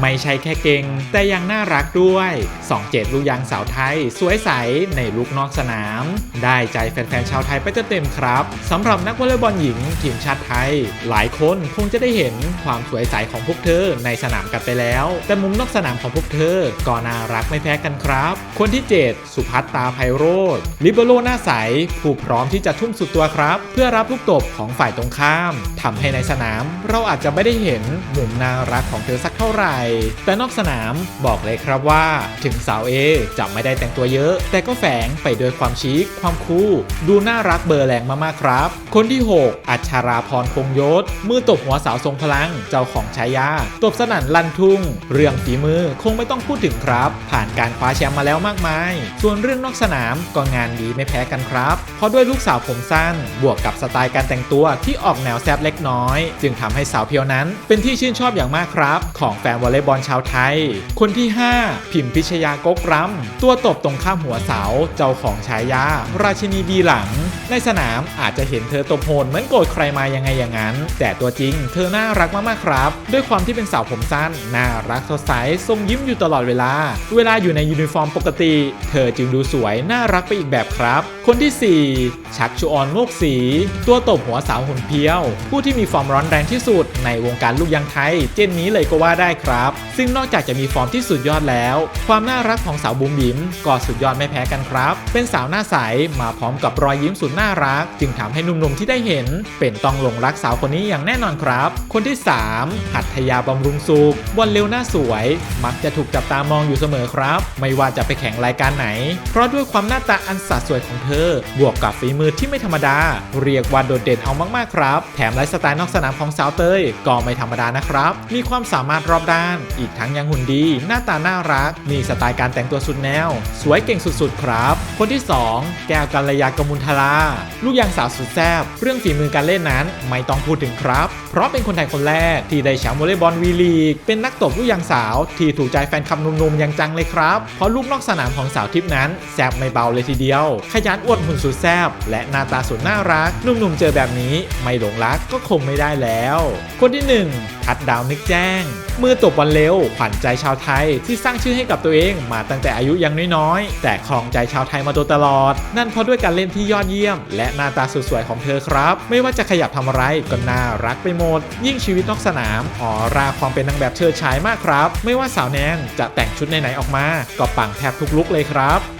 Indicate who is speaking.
Speaker 1: ไม่ใช่แค่เก่ง แต่ยังน่ารักด้วยสองเจดลูกยางสาวไทย สวยใสในลูกนอกสนาม ได้ใจแฟนๆชาวไทยไปเต็มๆครับสำหรับนักวอลเลย์บอลหญิงทีมชาติไทย หลายคนคงจะได้เห็นความสวยใสของพวกเธอในสนามกันไปแล้ว แต่มุมนอกสนามของพวกเธอก็น่ารักไม่แพ้กันครับ คนที่ 7 สุพัฒตาไพโรธลิเบโรหน้าใสผู้พร้อมที่จะทุ่มสุดตัวครับ เพื่อรับลูกตบของฝ่ายตรงข้ามทำให้ในสนาม เราอาจจะไม่ได้เห็นมุมน่ารักของเธอสักเท่าไหร่แต่นอกสนามบอกเลยครับว่า ถึงสาวเอจะไม่ได้แต่งตัวเยอะ แต่ก็แฝงไปด้วยความชิคความคูลดูน่ารักเบอร์แรงมากๆครับ คนที่ 6 อัชราพรคงยศมือตบหัวสาวทรงพลังเจ้าของฉายาตบสนั่นลั่นทุ่ง เรื่องฝีมือคงไม่ต้องพูดถึงครับ ผ่านการคว้าแชมป์มาแล้วมากมาย ส่วนเรื่องนอกสนามก็งานดีไม่แพ้กันครับเพราะด้วยลูกสาวผมสั้น บวกกับสไตล์การแต่งตัวที่ออกแนวแซบเล็กน้อย จึงทำให้สาวเพียวนั้น เป็นที่ชื่นชอบอย่างมากครับ ของแฟนวอลเลย์บอลชาวไทย คนที่ 5 พิมพิชยากกรมตัวตบตรงข้ามหัวเสาเจ้าของฉายา ราชินีบีหลัง ในสนามอาจจะเห็นเธอตบโหดเหมือนโกรธใครมายังไงอย่างนั้น แต่ตัวจริงเธอน่ารักมากๆครับ ด้วยความที่เป็นสาวผมสั้น น่ารักสดใสทรงยิ้มอยู่ตลอดเวลา เวลาอยู่ในยูนิฟอร์มปกติ เธอจึงดูสวยน่ารักไปอีกแบบครับ คนที่ 4 ชักชูออนโมกสี ตัวตบหัวสาวหุ่นเพียว ผู้ที่มีฟอร์มร้อนแรงที่สุด ในวงการลูกยางไทย เจนนี้เลยก็ว่าได้ครับ ซึ่งนอกจากจะมีฟอร์มที่สุดยอดแล้ว ความน่ารักของสาวบุ๋มบิ๋มก็สุดยอดไม่แพ้กันครับ เป็นสาวหน้าใสมาพร้อมกับรอยยิ้มสุดน่ารัก จึงทำให้หนุ่มๆที่ได้เห็น เป็นต้องหลงรักสาวคนนี้อย่างแน่นอนครับ คนที่ 3 หัตถยาบำรุงสุขบอลเร็วหน้าสวย มักจะถูกจับตามองอยู่เสมอครับ ไม่ว่าจะไปแข่งรายการไหน เพราะด้วยความหน้าตาอันสะสวยของเธอ บวกกับฝีมือที่ไม่ธรรมดา เรียกว่าโดดเด่นเอามากๆครับ แถมไลฟ์สไตล์นอกสนามของสาวเตยก็ไม่ธรรมดานะครับ มีความสามารถรอบด้าน อีกทั้งยังหุ่นดี หน้าตาน่ารัก มีสไตล์การแต่งตัวสุดแนว สวยเก่งสุดๆ ครับ คนที่ 2 แก้วกัลยากมุลทลาลูกยางสาวสุดแซ่บเรื่องฝีมือการเล่นนั้นไม่ต้องพูดถึงครับ เพราะเป็นคนไทยคนแรกที่ได้แชมป์วอลเลย์บอลวีลีก เป็นนักตบลูกยางสาวที่ถูกใจแฟนคลับหนุ่มๆอย่างจังเลยครับ เพราะลูกนอกสนามของสาวทิพย์นั้นแซ่บไม่เบาเลยทีเดียว ขยันอวดหุ่นสุดแซ่บและหน้าตาสุดน่ารักหนุ่มๆเจอแบบนี้ไม่หลงรักก็คงไม่ได้แล้ว คนที่ 1 ทัดดาวนึกแจ้งมือตบบอลเร็วขวัญใจชาวไทยที่สร้างชื่อให้กับตัวเองมาตั้งแต่อายุยังน้อยๆ แต่ครองใจชาวไทยมาโดยตลอด นั่นเพราะด้วยการเล่นที่ยอดเยี่ยมและหน้าตาสวยๆของเธอครับ ไม่ว่าจะขยับทำอะไรก็น่ารักไปหมด ยิ่งชีวิตนอกสนามออราความเป็นนางแบบเชิดฉายมากครับ ไม่ว่าสาวแนนจะแต่งชุดไหนๆออกมา ก็ปังแทบทุกลุกเลยครับ